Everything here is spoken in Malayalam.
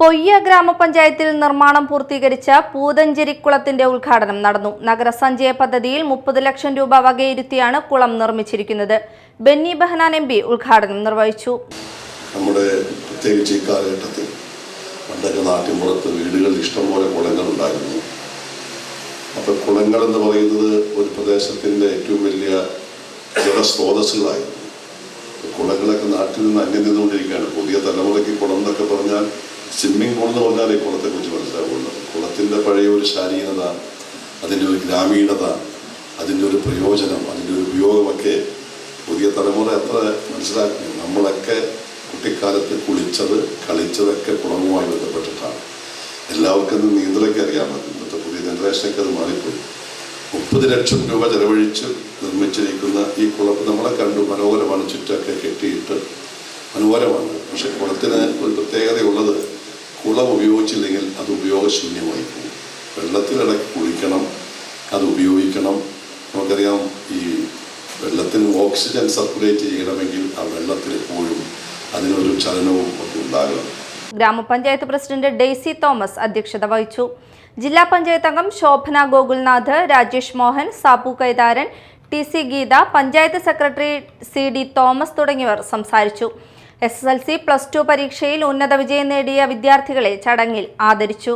പൊയ്യ ഗ്രാമപഞ്ചായത്തിൽ നിർമ്മാണം പൂർത്തീകരിച്ച പൂതഞ്ചേരിക്കുളത്തിന്റെ ഉദ്ഘാടനം നടന്നു. നഗരസഞ്ചയ പദ്ധതിയിൽ മുപ്പത് ലക്ഷം രൂപ വകയിരുത്തിയാണ് കുളം നിർമ്മിച്ചിരിക്കുന്നത്. ബെന്നി ബെഹനാൻ എം പി ഉദ്ഘാടനം നിർവഹിച്ചു. നമ്മുടെ പ്രത്യേകിച്ച് ഈ കാലഘട്ടത്തിൽ പണ്ടൊക്കെ നാട്ടിൻപുറത്ത് വീടുകളിൽ ഇഷ്ടംപോലെ കുളങ്ങൾ ഉണ്ടായിരുന്നു. അപ്പോൾ കുളങ്ങൾ എന്ന് പറയുന്നത് ഒരു പ്രദേശത്തിന്റെ ഏറ്റവും വലിയ ജലസ്രോതസ്സുകളായിരുന്നു കുളങ്ങളൊക്കെ നാട്ടിൽ നിന്ന് അന്യം നിന്നുകൊണ്ടിരിക്കുകയാണ്. പുതിയ തലമുറയ്ക്ക് കുളം എന്ന് പറഞ്ഞാൽ ഈ കുളത്തെക്കുറിച്ച് മനസ്സിലാവുള്ളൂ കുളത്തിന്റെ പഴയ ഒരു ശാരീരത അതിന്റെ ഒരു ഗ്രാമീണത അതിന്റെ ഒരു പ്രയോജനം അതിന്റെ ഒരു ഉപയോഗമൊക്കെ പുതിയ തലമുറ എത്ര മനസ്സിലാക്കി നമ്മളൊക്കെ കുട്ടിക്കാലത്ത് കുളിച്ചത് കളിച്ചതൊക്കെ കുളവുമായി ബന്ധപ്പെട്ടിട്ടാണ്. എല്ലാവർക്കും ഇന്ന് നീന്തലൊക്കെ അറിയാമല്ലോ ഇന്നത്തെ പുതിയ ജനറേഷനൊക്കെ അത് മാറിപ്പോയി. മുപ്പത് ലക്ഷം രൂപ ചെലവഴിച്ച് നിർമ്മിച്ചിരിക്കുന്ന ഈ കുളം നമ്മളെ കണ്ടു. മനോഹരമാണ്. ചുറ്റൊക്കെ കെട്ടിയിട്ട് മനോഹരമാണ്. പക്ഷെ കുളത്തിന് ഒരു പ്രത്യേകതയുള്ളത് കുളം ഉപയോഗിച്ചില്ലെങ്കിൽ അത് ഉപയോഗശൂന്യമായി പോകും വെള്ളത്തിലിടയ്ക്ക് കുളിക്കണം അത് ഉപയോഗിക്കണം. നമുക്കറിയാം ഈ വെള്ളത്തിന് ഓക്സിജൻ സർക്കുലേറ്റ് ചെയ്യണമെങ്കിൽ ആ വെള്ളത്തിൽ എപ്പോഴും അതിനൊരു ചലനവും ഒക്കെ ഉണ്ടാകണം. ഗ്രാമപഞ്ചായത്ത് പ്രസിഡന്റ് ഡെയ്സി തോമസ് അധ്യക്ഷത വഹിച്ചു. ജില്ലാ പഞ്ചായത്ത് അംഗം Shobhana Gokulnath Rajesh Mohan Sabu Kaitharan T C Geetha panchayat secretary C D Thomas തുടങ്ങിയവർ സംസാരിച്ചു. S S L C plus two പരീക്ഷയിൽ ഉന്നത വിജയം നേടിയ വിദ്യാർത്ഥികളെ ചടങ്ങിൽ ആദരിച്ചു.